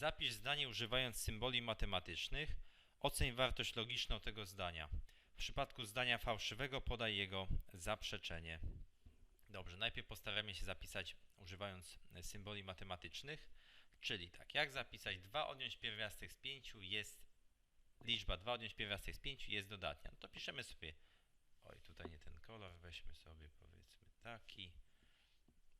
Zapisz zdanie używając symboli matematycznych. Oceń wartość logiczną tego zdania. W przypadku zdania fałszywego podaj jego zaprzeczenie. Dobrze, najpierw postaramy się zapisać używając e, symboli matematycznych, czyli tak, jak zapisać 2 odjąć pierwiastek z 5 jest liczba 2 odjąć pierwiastek z 5 jest dodatnia. No to piszemy sobie, oj tutaj nie ten kolor, weźmy sobie powiedzmy taki,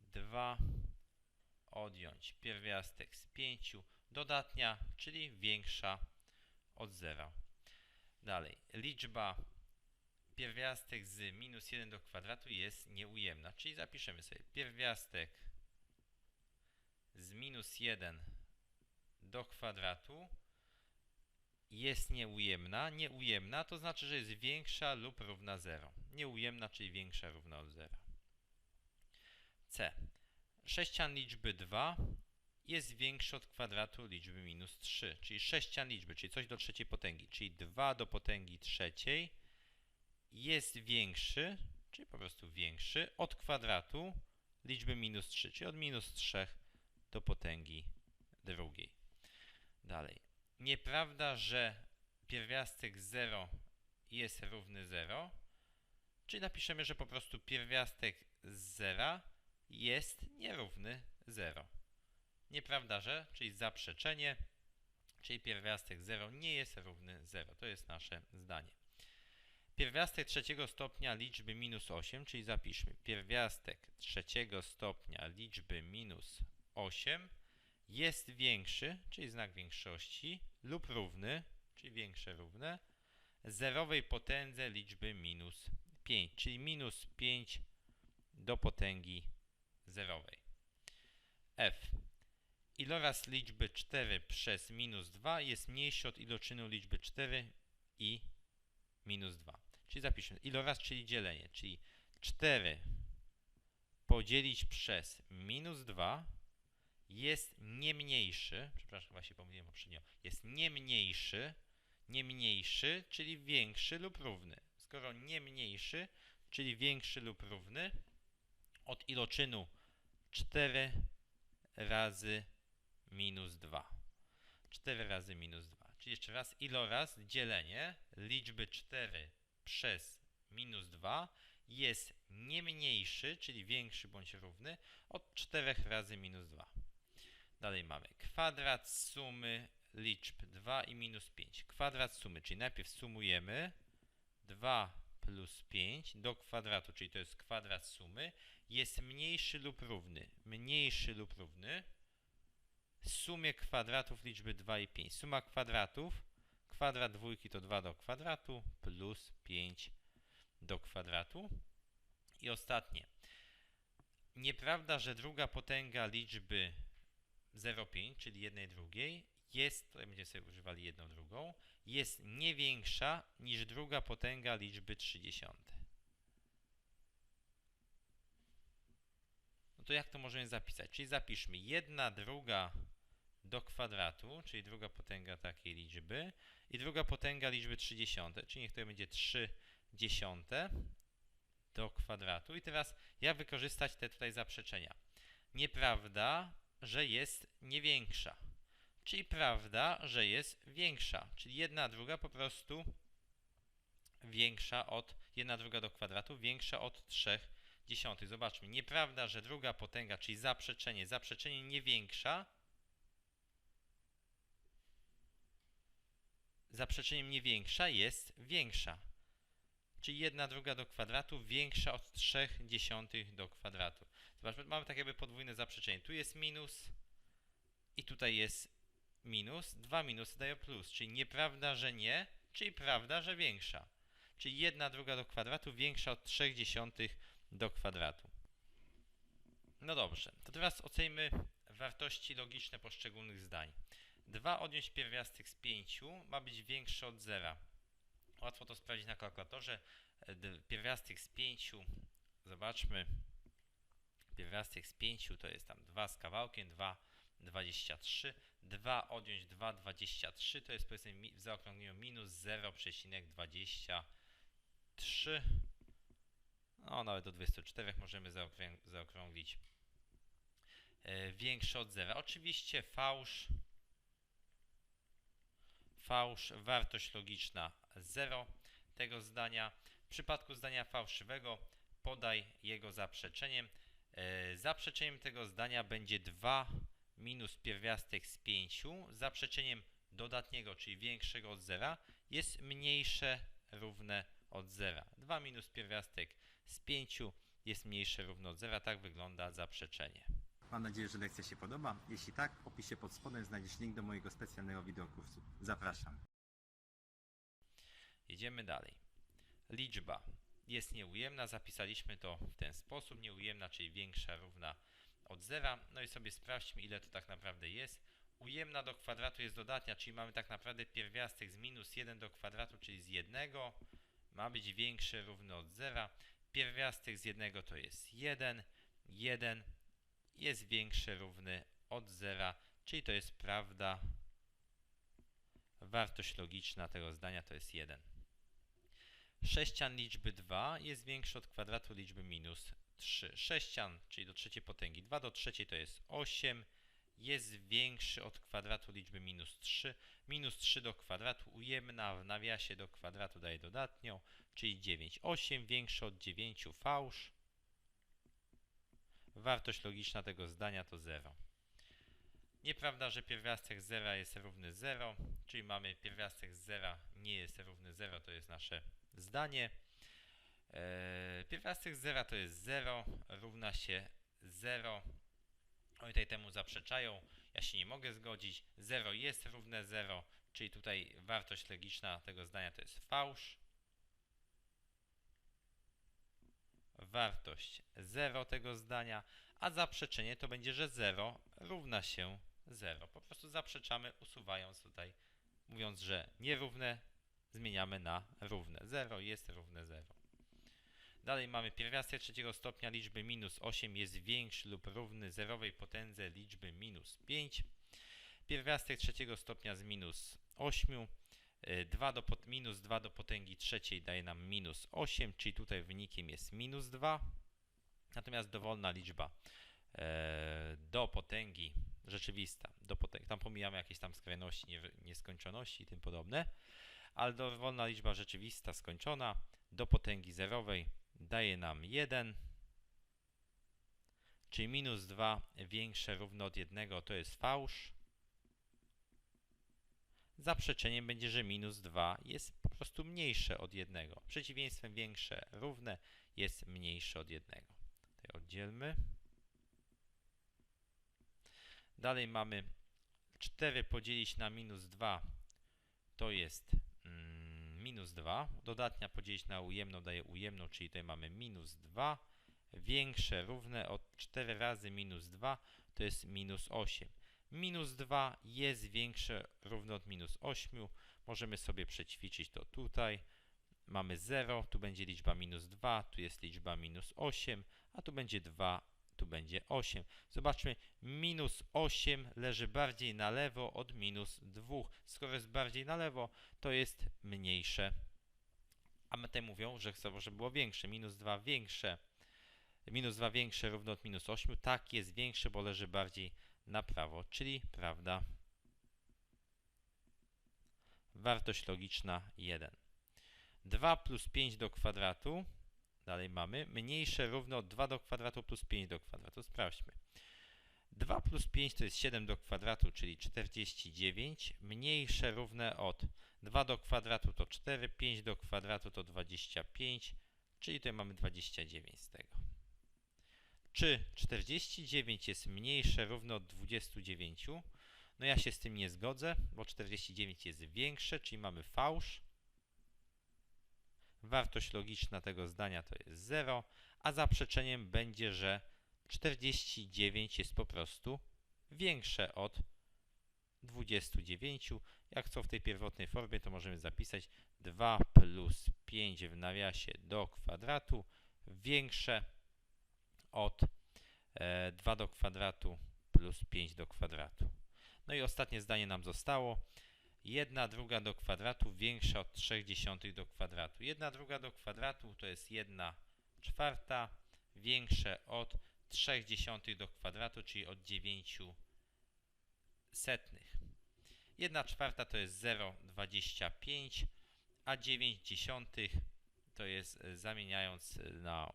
2 odjąć pierwiastek z 5 dodatnia, czyli większa od 0. Dalej, liczba pierwiastek z minus 1 do kwadratu jest nieujemna, czyli zapiszemy sobie pierwiastek z minus 1 do kwadratu jest nieujemna. Nieujemna to znaczy, że jest większa lub równa 0. Nieujemna, czyli większa równa od 0. C. Sześcian liczby 2 jest większy od kwadratu liczby minus 3, czyli sześcian liczby, czyli coś do trzeciej potęgi, czyli 2 do potęgi trzeciej jest większy, czyli po prostu większy od kwadratu liczby minus 3, czyli od minus 3 do potęgi drugiej. Dalej. Nieprawda, że pierwiastek 0 jest równy 0, czyli napiszemy, że po prostu pierwiastek z 0 jest nierówny 0. Nieprawda, że, czyli zaprzeczenie, czyli pierwiastek 0 nie jest równy 0. To jest nasze zdanie. Pierwiastek trzeciego stopnia liczby minus 8, czyli zapiszmy pierwiastek trzeciego stopnia liczby minus 8 jest większy, czyli znak większości, lub równy, czyli większe równe, zerowej potędze liczby minus 5, czyli minus 5 do potęgi zerowej. F. Iloraz liczby 4 przez minus 2 jest mniejszy od iloczynu liczby 4 i minus 2. Czyli zapiszmy iloraz, czyli dzielenie, czyli 4 podzielić przez minus 2 jest nie mniejszy, przepraszam, chyba się pomyliłem poprzednio, jest nie mniejszy, nie mniejszy, czyli większy lub równy. Skoro nie mniejszy, czyli większy lub równy od iloczynu 4 razy minus 2. 4 razy minus 2. Czyli jeszcze raz iloraz dzielenie liczby 4 przez minus 2 jest nie mniejszy, czyli większy bądź równy od 4 razy minus 2. Dalej mamy kwadrat sumy liczb 2 i minus 5. Kwadrat sumy, czyli najpierw sumujemy 2 plus 5 do kwadratu, czyli to jest kwadrat sumy, jest mniejszy lub równy. Mniejszy lub równy sumie kwadratów liczby 2 i 5. Suma kwadratów, kwadrat dwójki to 2 do kwadratu plus 5 do kwadratu. I ostatnie. Nieprawda, że druga potęga liczby 0,5, czyli jednej drugiej, jest, tutaj będziemy sobie używali jedną drugą, jest nie większa niż druga potęga liczby 30. No to jak to możemy zapisać? Czyli zapiszmy jedna druga do kwadratu, czyli druga potęga takiej liczby i druga potęga liczby 30, czyli niech to będzie 3 dziesiąte do kwadratu. I teraz jak wykorzystać te tutaj zaprzeczenia? Nieprawda, że jest nie większa. Czyli prawda, że jest większa. Czyli jedna druga po prostu większa od, jedna druga do kwadratu, większa od 3 dziesiątych. Zobaczmy, nieprawda, że druga potęga, czyli zaprzeczenie, zaprzeczenie nie większa, zaprzeczeniem nie większa jest większa. Czyli jedna druga do kwadratu większa od 3 dziesiątych do kwadratu. Zobaczmy, mamy tak jakby podwójne zaprzeczenie. Tu jest minus i tutaj jest minus. Dwa minusy dają plus, czyli nieprawda, że nie, czyli prawda, że większa. Czyli jedna druga do kwadratu większa od 3 dziesiątych do kwadratu. No dobrze, to teraz ocenimy wartości logiczne poszczególnych zdań. 2 odjąć pierwiastek z 5 ma być większe od 0. Łatwo to sprawdzić na kalkulatorze. Pierwiastek z 5, zobaczmy, pierwiastek z 5 to jest tam 2 z kawałkiem, 2, 23. 2 odjąć 2, 23 to jest powiedzmy w zaokrągleniu minus 0,23. No nawet do 24 możemy zaokrąglić. E, większe od 0. Oczywiście fałsz fałsz, wartość logiczna 0 tego zdania. W przypadku zdania fałszywego podaj jego zaprzeczeniem. E, Zaprzeczeniem tego zdania będzie 2 minus pierwiastek z 5. Zaprzeczeniem dodatniego, czyli większego od zera, jest mniejsze równe od zera. 2 minus pierwiastek z 5 jest mniejsze równo od zera. Tak wygląda zaprzeczenie. Mam nadzieję, że lekcja się podoba. Jeśli tak, w opisie pod spodem znajdziesz link do mojego specjalnego wideokursu. Zapraszam. Jedziemy dalej. Liczba jest nieujemna, zapisaliśmy to w ten sposób. Nieujemna, czyli większa, równa od zera. No i sobie sprawdźmy, ile to tak naprawdę jest. Ujemna do kwadratu jest dodatnia, czyli mamy tak naprawdę pierwiastek z minus 1 do kwadratu, czyli z 1. Ma być większy, równy od zera. Pierwiastek z 1 to jest 1. 1 jest większy, równy od zera, czyli to jest prawda. Wartość logiczna tego zdania to jest 1. Sześcian liczby 2 jest większy od kwadratu liczby minus 3. Sześcian, czyli do trzeciej potęgi 2 do trzeciej to jest 8, jest większy od kwadratu liczby minus 3. Minus 3 do kwadratu ujemna w nawiasie do kwadratu daje dodatnią, czyli 9. 8 większe od 9 fałsz. Wartość logiczna tego zdania to 0. Nieprawda, że pierwiastek z zera jest równy 0, czyli mamy pierwiastek z zera nie jest równy 0, to jest nasze zdanie. Eee, pierwiastek z zera to jest 0, równa się 0. Oni tutaj temu zaprzeczają. Ja się nie mogę zgodzić. 0 jest równe 0, czyli tutaj wartość logiczna tego zdania to jest fałsz. Wartość 0 tego zdania, a zaprzeczenie to będzie, że 0 równa się 0. Po prostu zaprzeczamy, usuwając tutaj, mówiąc, że nierówne zmieniamy na równe. 0 jest równe 0. Dalej mamy pierwiastek trzeciego stopnia liczby minus 8 jest większy lub równy zerowej potędze liczby minus 5. Pierwiastek trzeciego stopnia z minus 8 2 do pot, minus 2 do potęgi trzeciej daje nam minus 8, czyli tutaj wynikiem jest minus 2. Natomiast dowolna liczba e, do potęgi rzeczywista, do potęgi, tam pomijamy jakieś tam skrajności, nie, nieskończoności i tym podobne, ale dowolna liczba rzeczywista skończona do potęgi zerowej daje nam 1, czyli minus 2 większe równo od 1 to jest fałsz. Zaprzeczeniem będzie, że minus 2 jest po prostu mniejsze od 1. Przeciwieństwem większe równe jest mniejsze od 1. Tutaj oddzielmy. Dalej mamy 4 podzielić na minus 2 to jest mm, minus 2. Dodatnia podzielić na ujemną daje ujemną, czyli tutaj mamy minus 2. Większe równe od 4 razy minus 2 to jest minus 8. Minus 2 jest większe równo od minus 8. Możemy sobie przećwiczyć to tutaj. Mamy 0, tu będzie liczba minus 2, tu jest liczba minus 8, a tu będzie 2, tu będzie 8. Zobaczmy, minus 8 leży bardziej na lewo od minus 2. Skoro jest bardziej na lewo, to jest mniejsze. A my te mówią, że chcą, żeby było większe. Minus 2 większe. Minus 2 większe równo od minus 8. Tak, jest większe, bo leży bardziej na prawo, czyli prawda. Wartość logiczna 1. 2 plus 5 do kwadratu, dalej mamy, mniejsze równo od 2 do kwadratu plus 5 do kwadratu. Sprawdźmy. 2 plus 5 to jest 7 do kwadratu, czyli 49, mniejsze równe od 2 do kwadratu to 4, 5 do kwadratu to 25, czyli tutaj mamy 29 z tego. Czy 49 jest mniejsze równo od 29? No ja się z tym nie zgodzę, bo 49 jest większe, czyli mamy fałsz. Wartość logiczna tego zdania to jest 0, a zaprzeczeniem będzie, że 49 jest po prostu większe od 29. Jak co w tej pierwotnej formie, to możemy zapisać 2 plus 5 w nawiasie do kwadratu większe od e, 2 do kwadratu plus 5 do kwadratu. No i ostatnie zdanie nam zostało. 1 druga do kwadratu większa od 3 dziesiątych do kwadratu. 1 druga do kwadratu to jest 1 czwarta większe od 3 dziesiątych do kwadratu, czyli od 9 setnych. 1 czwarta to jest 0,25, a 9 dziesiątych to jest e, zamieniając e, na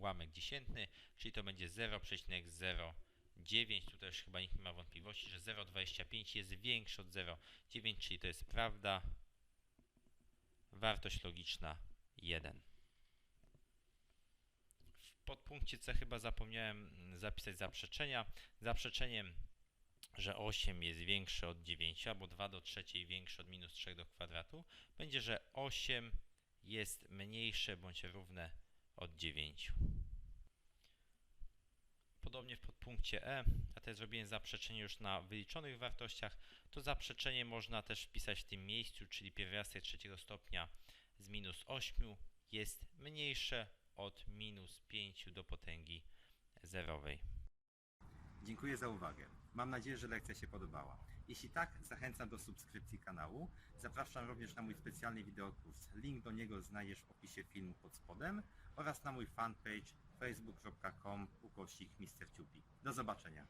ułamek dziesiętny, czyli to będzie 0,09. Tu też chyba nikt nie ma wątpliwości, że 0,25 jest większe od 0,9, czyli to jest prawda. Wartość logiczna 1. W podpunkcie C chyba zapomniałem zapisać zaprzeczenia. Zaprzeczeniem, że 8 jest większe od 9, albo 2 do trzeciej większe od minus 3 do kwadratu, będzie, że 8 jest mniejsze bądź równe od 9. Podobnie w podpunkcie E, a to jest zrobienie zaprzeczenia już na wyliczonych wartościach, to zaprzeczenie można też wpisać w tym miejscu, czyli pierwiastek trzeciego stopnia z minus 8 jest mniejsze od minus 5 do potęgi zerowej. Dziękuję za uwagę. Mam nadzieję, że lekcja się podobała. Jeśli tak, zachęcam do subskrypcji kanału. Zapraszam również na mój specjalny wideokurs. Link do niego znajdziesz w opisie filmu pod spodem oraz na mój fanpage facebook.com ukośnik. Do zobaczenia.